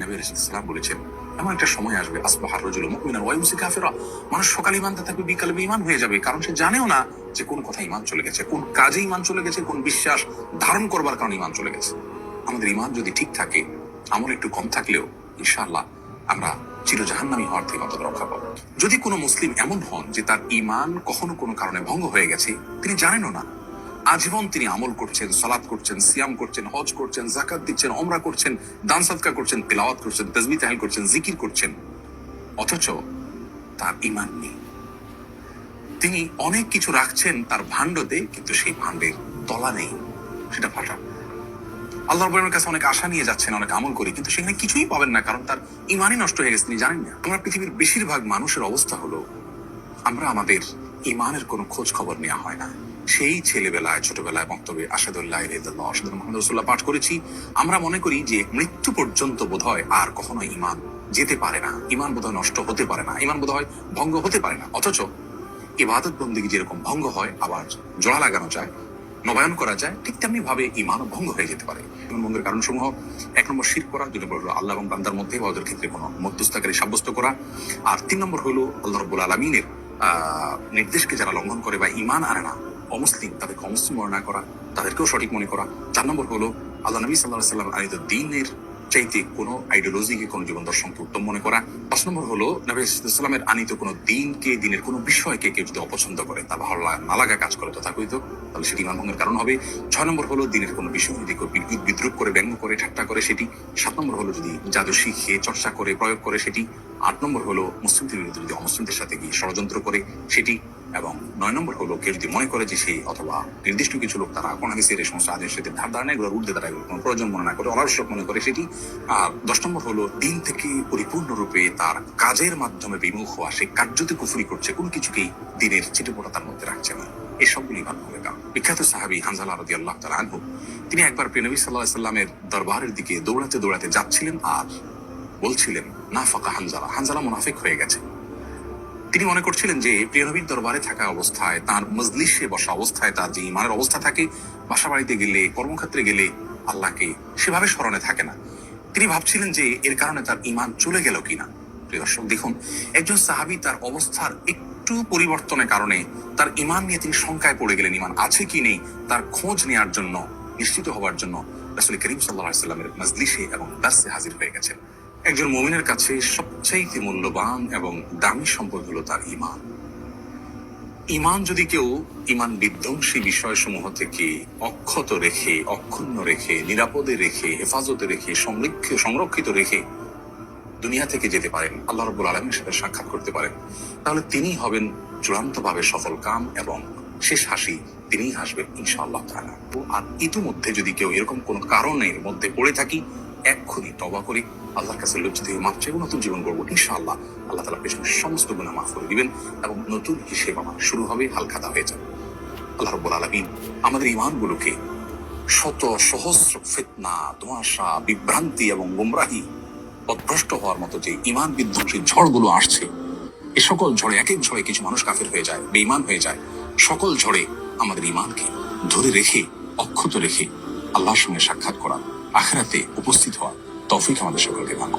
নবী ইসলাম বলেছেন এমন একটা সময় আসবে আসবাহার রজুল মুমিনান ওয়া ইউসি কাফিরা। মানুষ সকালে ইমানতে থাকবে, বিকালে ইমান হয়ে যাবে, কারণ সে জানেও না যে কোন কথা ইমান চলে গেছে, কোন কাজে ইমান চলে গেছে, কোন বিশ্বাস ধারণ করবার কারণে ইমান চলে গেছে। আমাদের ইমান যদি ঠিক থাকে, আমল একটু কম থাকলেও, ইনশাআল্লাহ, আমরা চির জাহান্নামী হওয়ার থেকে অন্তত রক্ষা পাবো। যদি কোনো মুসলিম এমন হন যে তার ইমান কখনো কোনো কারণে ভঙ্গ হয়ে গেছে, তিনি জানেনও না আজীবন তিনি আমল করছেন, সালাত করছেন, সিয়াম করছেন, হজ করছেন জাকাত দিচ্ছেন অমরা করছেন, দান সাদকা করছেন, তেলাওয়াত করছেন তসবি তাহিল করছেন, জিকির করছেন। অথচ তার ইমান নেই। তিনি অনেক কিছু রাখছেন তার ভাণ্ডতে, কিন্তু সেই ভাণ্ডের তলা নেই, সেটা ফাটা। আল্লাহ রবের কাছে অনেক আশা নিয়ে যাচ্ছেন, অনেক আমল করি, কিন্তু সেখানে কিছুই পাবেন না, কারণ তার ইমানই নষ্ট হয়ে গেছে, তিনি জানেন না। আমরা পৃথিবীর বেশিরভাগ মানুষের অবস্থা হলো, আমরা আমাদের ইমানের কোনো খোঁজ খবর নেওয়া হয় না। সেই ছেলেবেলায়, ছোটবেলায় বক্তব্যে আসাদুল্লাহ আসাদুল মোহাম্মদ রসুল্লাহ পাঠ করেছি। আমরা মনে করি যে মৃত্যু পর্যন্ত বোধ হয় আর কখনো ইমান যেতে পারে না। ইমান বোধহয় নষ্ট হতে পারে না। ইমান বোধহয় ভঙ্গ হতে পারে না। অথচ ইবাদত বন্দী যেরকম ভঙ্গ হয়, আবার জোড়া লাগানো যায়, নবায়ন করা যায়, ঠিক তেমনি ভাবে ইমানও ভঙ্গ হয়ে যেতে পারে। ইমান ভঙ্গের কারণ সমূহ এক নম্বর শির করা, দুই নম্বর হলো আল্লাহ এবং বান্দার মধ্যে ওদের ক্ষেত্রে কোনো মধ্যস্থকারী সাব্যস্ত করা, আর তিন নম্বর হলো আল্লাহ রব্বুল আলমিনের নির্দেশকে যারা লঙ্ঘন করে বা ইমান আনে না অমুসলিম তাদেরকে অমুসলিম মনে করা, তাদেরকেও সঠিক মনে করা। চার নম্বর হলো, আল্লাহ নবী সাল্লাহ সাল্লাম আনিত দিনের চাইতে কোনো আইডিওলজিকে কোনো জীবন দর্শনকে উত্তম মনে করা। পাঁচ নম্বর হলো, নবী ইসলামের আনিত কোনো দিনকে, দিনের কোনো বিষয়কে কেউ যদি অপছন্দ করে, তা ভালো না লাগা কাজ করে, তথাকথিত, তাহলে সেটি ইমান ভঙ্গের কারণ হবে। ছয় নম্বর হলো, দিনের কোনো বিষয় যদি বিদ্যুৎ, বিদ্রুপ করে, ব্যঙ্গ করে, ঠাট্টা করে, সেটি। সাত নম্বর হলো, যদি জাদু শিখে চর্চা করে, প্রয়োগ করে, সেটি। আট নম্বর হলো, মুসলিমদের বিরুদ্ধে যদি অমুসলিমদের সাথে গিয়ে ষড়যন্ত্র করে, সেটি। এবং নয় নম্বর হলো কেউ যদি মনে করে যে সেই অথবা নির্দিষ্ট কিছু লোক তারা কোন হাদিসের এই সমস্ত আদেশ সাথে ধার ধারণা এগুলো উর্ধে তারা কোনো প্রয়োজন মনে না করে, অনাবশ্যক মনে করে, সেটি আর দশ নম্বর হলো দিন থেকে পরিপূর্ণরূপে তার কাজের মাধ্যমে বিমুখ হওয়া, সে কার্যতে কুফুরি করছে, কোন কিছুকেই দিনের চিটেপোটা তার মধ্যে রাখছে না। এই সবগুলি ভালো হবে কারণ বিখ্যাত সাহাবি হানজালা রদি আল্লাহ তালা আনহু, তিনি একবার প্রিয়নবী সাল্লাহ সাল্লামের দরবারের দিকে দৌড়াতে দৌড়াতে যাচ্ছিলেন আর বলছিলেন না ফাঁকা হানজালা। হানজালা মুনাফিক হয়ে গেছে। তিনি মনে করছিলেন যে প্রিয়নবীর দরবারে থাকা অবস্থায়, তার মজলিসে বসা অবস্থায়, তার যে ইমানের অবস্থা থাকে বাসা বাড়িতে গেলে, কর্মক্ষেত্রে গেলে আল্লাহকে সেভাবে স্মরণে থাকে না। তিনি ভাবছিলেন যে এর কারণে তার ইমান চলে গেল কিনা। প্রিয় দর্শক, দেখুন, একজন সাহাবি তার অবস্থার একটু পরিবর্তনের কারণে তার ইমান নিয়ে তিনি শঙ্কায় পড়ে গেলেন, ইমান আছে কি নেই, তার খোঁজ নেওয়ার জন্য, নিশ্চিত হওয়ার জন্য রাসুল করিম সাল্লাহ সাল্লামের মজলিসে এবং দাসে হাজির হয়ে গেছেন। একজন মমিনের কাছে সবচাইতে মূল্যবান এবং দামি সম্পদ হলো তার ইমান ইমান যদি কেউ ইমান বিধ্বংসী বিষয়সমূহ থেকে অক্ষত রেখে, অক্ষুণ্ণ রেখে, নিরাপদে রেখে, হেফাজতে রেখে সংরক্ষ- সংরক্ষিত রেখে দুনিয়া থেকে যেতে পারেন, আল্লাহ রব্বুল আলমীর সাথে সাক্ষাৎ করতে পারেন, তাহলে তিনি হবেন চূড়ান্তভাবে সফল কাম এবং শেষ হাসি তিনিই হাসবেন ইনশাআল্লাহ তাআলা। তো আর ইতিমধ্যে যদি কেউ এরকম কোনো কারণের মধ্যে পড়ে থাকি, এক্ষুনি তবা করি। আল্লাহর কাছে লজ্জিত হয়ে মাপ চাইব নতুন জীবন করব ইনশাআল্লাহ। আল্লাহ তালা পেছনের সমস্ত গুণা মাফ করে দিবেন এবং নতুন হিসেব আমার শুরু হবে, হালখাতা হয়ে যাবে। আল্লাহ রব্বুল আলমিন আমাদের ইমানগুলোকে শত সহস্র ফিতনা, ধোঁয়াশা, বিভ্রান্তি এবং গুমরাহি পথভ্রষ্ট হওয়ার মতো যে ইমান বিধ্বংসী ঝড়গুলো আসছে, এ সকল ঝড়ে এক এক ঝড়ে কিছু মানুষ কাফের হয়ে যায়, বেঈমান হয়ে যায়। সকল ঝড়ে আমাদের ইমানকে ধরে রেখে, অক্ষত রেখে আল্লাহর সঙ্গে সাক্ষাৎ করা, আখেরাতে উপস্থিত হওয়া। তৌফিক আমাদের সকলকে দান।